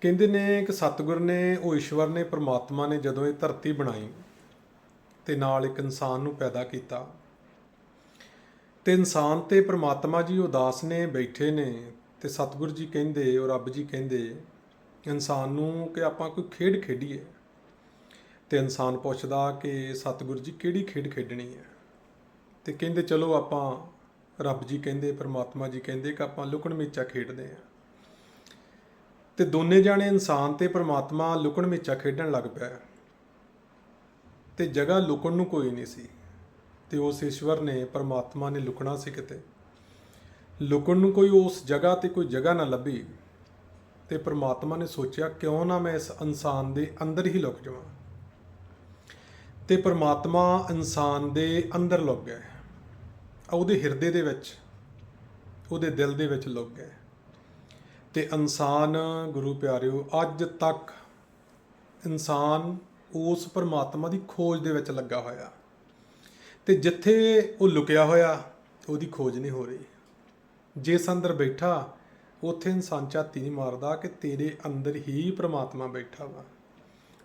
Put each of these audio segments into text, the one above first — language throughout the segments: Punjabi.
ਕਹਿੰਦੇ ਨੇ ਕਿ ਸਤਿਗੁਰ ਨੇ, ਉਹ ਈਸ਼ਵਰ ਨੇ, ਪ੍ਰਮਾਤਮਾ ਨੇ ਜਦੋਂ ਇਹ ਧਰਤੀ ਬਣਾਈ ਤੇ ਨਾਲ ਇੱਕ ਇਨਸਾਨ ਨੂੰ ਪੈਦਾ ਕੀਤਾ। ਤੇ ਇਨਸਾਨ ਤੇ ਪ੍ਰਮਾਤਮਾ ਜੀ ਉਦਾਸ ਨੇ, ਬੈਠੇ ਨੇ ਤੇ ਸਤਿਗੁਰ ਜੀ ਕਹਿੰਦੇ ਉਹ ਰੱਬ ਜੀ ਕਹਿੰਦੇ, ਇਨਸਾਨ ਨੂੰ ਕਿ ਆਪਾਂ ਕੋਈ ਖੇਡ ਖੇਡੀਏ। ਤੇ ਇਨਸਾਨ ਪੁੱਛਦਾ ਕਿ ਸਤਿਗੁਰ ਜੀ ਕਿਹੜੀ ਖੇਡ ਖੇਡਣੀ ਹੈ? ਤੇ ਕਹਿੰਦੇ, ਚਲੋ ਆਪਾਂ ਰੱਬ ਜੀ ਕਹਿੰਦੇ, ਪਰਮਾਤਮਾ ਜੀ ਕਹਿੰਦੇ ਕਿ ਆਪਾਂ ਲੁਕਣ ਮੀਚਾ ਖੇਡਦੇ ਆ ਤੇ ਦੋਨੇ ਜਾਣੇ ਇਨਸਾਨ ਤੇ ਪਰਮਾਤਮਾ ਲੁਕਣ ਮੀਚਾ ਖੇਡਣ ਲੱਗ ਪਿਆ ਤੇ ਜਗ੍ਹਾ ਲੁਕਣ ਨੂੰ ਕੋਈ ਨਹੀਂ ਸੀ। ਤੇ ਉਸ ਈਸ਼ਵਰ ਨੇ, ਪਰਮਾਤਮਾ ਨੇ ਲੁਕਣਾ ਸੀ ਕਿਤੇ। ਲੁਕਣ ਨੂੰ ਕੋਈ ਉਸ ਜਗ੍ਹਾ ਤੇ ਕੋਈ ਜਗ੍ਹਾ ਨਾ ਲੱਭੀ। ਤੇ ਪ੍ਰਮਾਤਮਾ ਨੇ ਸੋਚਿਆ, ਕਿਉਂ ਨਾ ਮੈਂ ਇਸ ਇਨਸਾਨ ਦੇ ਅੰਦਰ ਹੀ ਲੁਕ ਜਾਵਾਂ? ਤੇ ਪ੍ਰਮਾਤਮਾ ਇਨਸਾਨ ਦੇ ਅੰਦਰ ਲੁਕ ਗਏ। ਉਹਦੇ ਹਿਰਦੇ ਦੇ ਵਿੱਚ, ਉਹਦੇ ਦਿਲ ਦੇ ਵਿੱਚ ਲੁਕ ਗਏ। ਤੇ ਇਨਸਾਨ, ਗੁਰੂ ਪਿਆਰਿਓ, ਅੱਜ ਤੱਕ ਇਨਸਾਨ ਉਸ ਪਰਮਾਤਮਾ ਦੀ ਖੋਜ ਦੇ ਵਿੱਚ ਲੱਗਾ ਹੋਇਆ। ਤੇ ਜਿੱਥੇ ਉਹ ਲੁਕਿਆ ਹੋਇਆ, ਉਹਦੀ ਖੋਜ ਨਹੀਂ ਹੋ ਰਹੀ। ਜਿਸ ਅੰਦਰ ਬੈਠਾ, ਉੱਥੇ ਇਨਸਾਨ ਝਾਤੀ ਨਹੀਂ ਮਾਰਦਾ ਕਿ ਤੇਰੇ ਅੰਦਰ ਹੀ ਪ੍ਰਮਾਤਮਾ ਬੈਠਾ ਵਾ।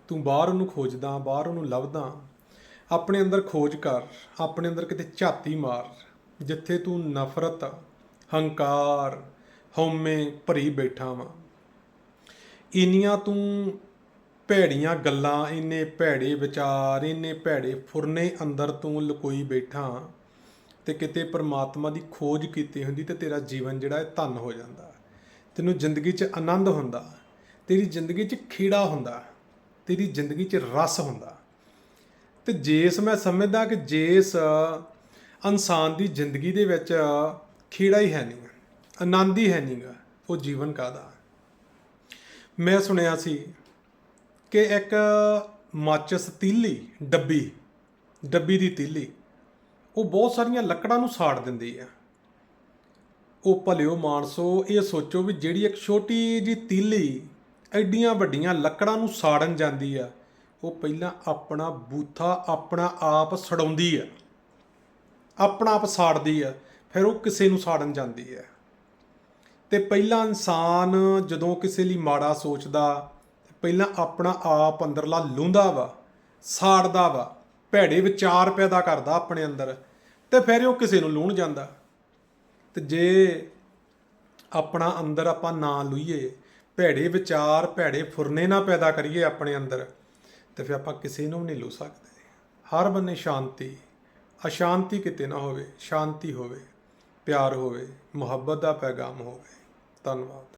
ਤੂੰ ਬਾਹਰ ਉਹਨੂੰ ਖੋਜਦਾ, ਬਾਹਰ ਉਹਨੂੰ ਲੱਭਦਾ। ਆਪਣੇ ਅੰਦਰ ਖੋਜ ਕਰ, ਆਪਣੇ ਅੰਦਰ ਕਿਤੇ ਝਾਤੀ ਮਾਰ, ਜਿੱਥੇ ਤੂੰ ਨਫ਼ਰਤ, ਹੰਕਾਰ ਹਉਮੈ ਭਰੀ ਬੈਠਾ ਵਾਂ। ਇੰਨੀਆਂ ਤੂੰ ਭੈੜੀਆਂ ਗੱਲਾਂ, ਇੰਨੇ ਭੈੜੇ ਵਿਚਾਰ, ਇੰਨੇ ਭੈੜੇ ਫੁਰਨੇ ਅੰਦਰ ਤੂੰ ਲੁਕੋਈ ਬੈਠਾ ਤੇ ਕਿਤੇ ਪਰਮਾਤਮਾ ਦੀ ਖੋਜ ਕੀਤੀ ਹੁੰਦੀ ਤੇ ਤੇਰਾ ਜੀਵਨ ਜਿਹੜਾ ਹੈ ਧਨ ਹੋ ਜਾਂਦਾ। ਤੈਨੂੰ ਜ਼ਿੰਦਗੀ 'ਚ ਆਨੰਦ ਹੁੰਦਾ, ਤੇਰੀ ਜ਼ਿੰਦਗੀ 'ਚ ਖੀੜਾ ਹੁੰਦਾ, ਤੇਰੀ ਜ਼ਿੰਦਗੀ 'ਚ ਰਸ ਹੁੰਦਾ। ਤੇ ਜੇਸ ਮੈਂ ਸਮਝਦਾ ਕਿ ਜੇਸ ਇਨਸਾਨ ਦੀ ਜ਼ਿੰਦਗੀ ਦੇ ਵਿੱਚ ਖੀੜਾ ਹੀ ਹੈ ਨਹੀਂ। ਆਨੰਦ ਹੀ ਹੈ ਨਹੀਂਗਾ ਉਹ ਜੀਵਨ ਕਾਦਾ ਮੈਂ ਸੁਣਿਆ ਸੀ ਕਿ ਇੱਕ ਮਾਚਸ ਤੀਲੀ ਡੱਬੀ ਡੱਬੀ ਦੀ ਤੀਲੀ, ਉਹ ਬਹੁਤ ਸਾਰੀਆਂ ਲੱਕੜਾਂ ਨੂੰ ਸਾੜ ਦਿੰਦੀ ਆ। ਉਹ ਭਲਿਓ ਮਾਨਸੋ, ਇਹ ਸੋਚੋ ਵੀ ਜਿਹੜੀ ਇੱਕ ਛੋਟੀ ਜੀ ਤੀਲੀ ਐਡੀਆਂ ਵੱਡੀਆਂ ਲੱਕੜਾਂ ਨੂੰ ਸਾੜਨ ਜਾਂਦੀ ਆ, ਉਹ ਪਹਿਲਾਂ ਆਪਣਾ ਬੂਥਾ ਆਪਣਾ ਆਪ ਸੜਾਉਂਦੀ ਆ। ਆਪਣਾ ਆਪ ਸਾੜਦੀ ਆ, ਫਿਰ ਉਹ ਕਿਸੇ ਨੂੰ ਸਾੜਨ ਜਾਂਦੀ ਆ। ਤੇ ਪਹਿਲਾਂ ਇਨਸਾਨ ਜਦੋਂ ਕਿਸੇ ਲਈ ਮਾੜਾ ਸੋਚਦਾ, ਪਹਿਲਾਂ ਆਪਣਾ ਆਪ ਅੰਦਰਲਾ ਲੁੰਦਾ ਵਾ, ਸਾੜਦਾ ਵਾ, ਭੈੜੇ ਵਿਚਾਰ ਪੈਦਾ ਕਰਦਾ ਆਪਣੇ ਅੰਦਰ, ਤੇ ਫਿਰ ਉਹ ਕਿਸੇ ਨੂੰ ਲੂਣ ਜਾਂਦਾ। ਤੇ ਜੇ ਆਪਣਾ ਅੰਦਰ ਆਪਾਂ ਨਾ ਲੁਈਏ, ਭੈੜੇ ਵਿਚਾਰ, ਭੈੜੇ ਫੁਰਨੇ ਨਾ ਪੈਦਾ ਕਰੀਏ ਆਪਣੇ ਅੰਦਰ, ਤੇ ਫਿਰ ਆਪਾਂ ਕਿਸੇ ਨੂੰ ਵੀ ਨਹੀਂ ਲੂ ਸਕਦੇ। ਹਰ ਬੰਨੇ ਸ਼ਾਂਤੀ, ਅਸ਼ਾਂਤੀ ਕਿਤੇ ਨਾ ਹੋਵੇ, ਸ਼ਾਂਤੀ ਹੋਵੇ। ਪਿਆਰ ਹੋਵੇ ਮੁਹੱਬਤ ਦਾ ਪੈਗਾਮ ਹੋਵੇ। ਧੰਨਵਾਦ।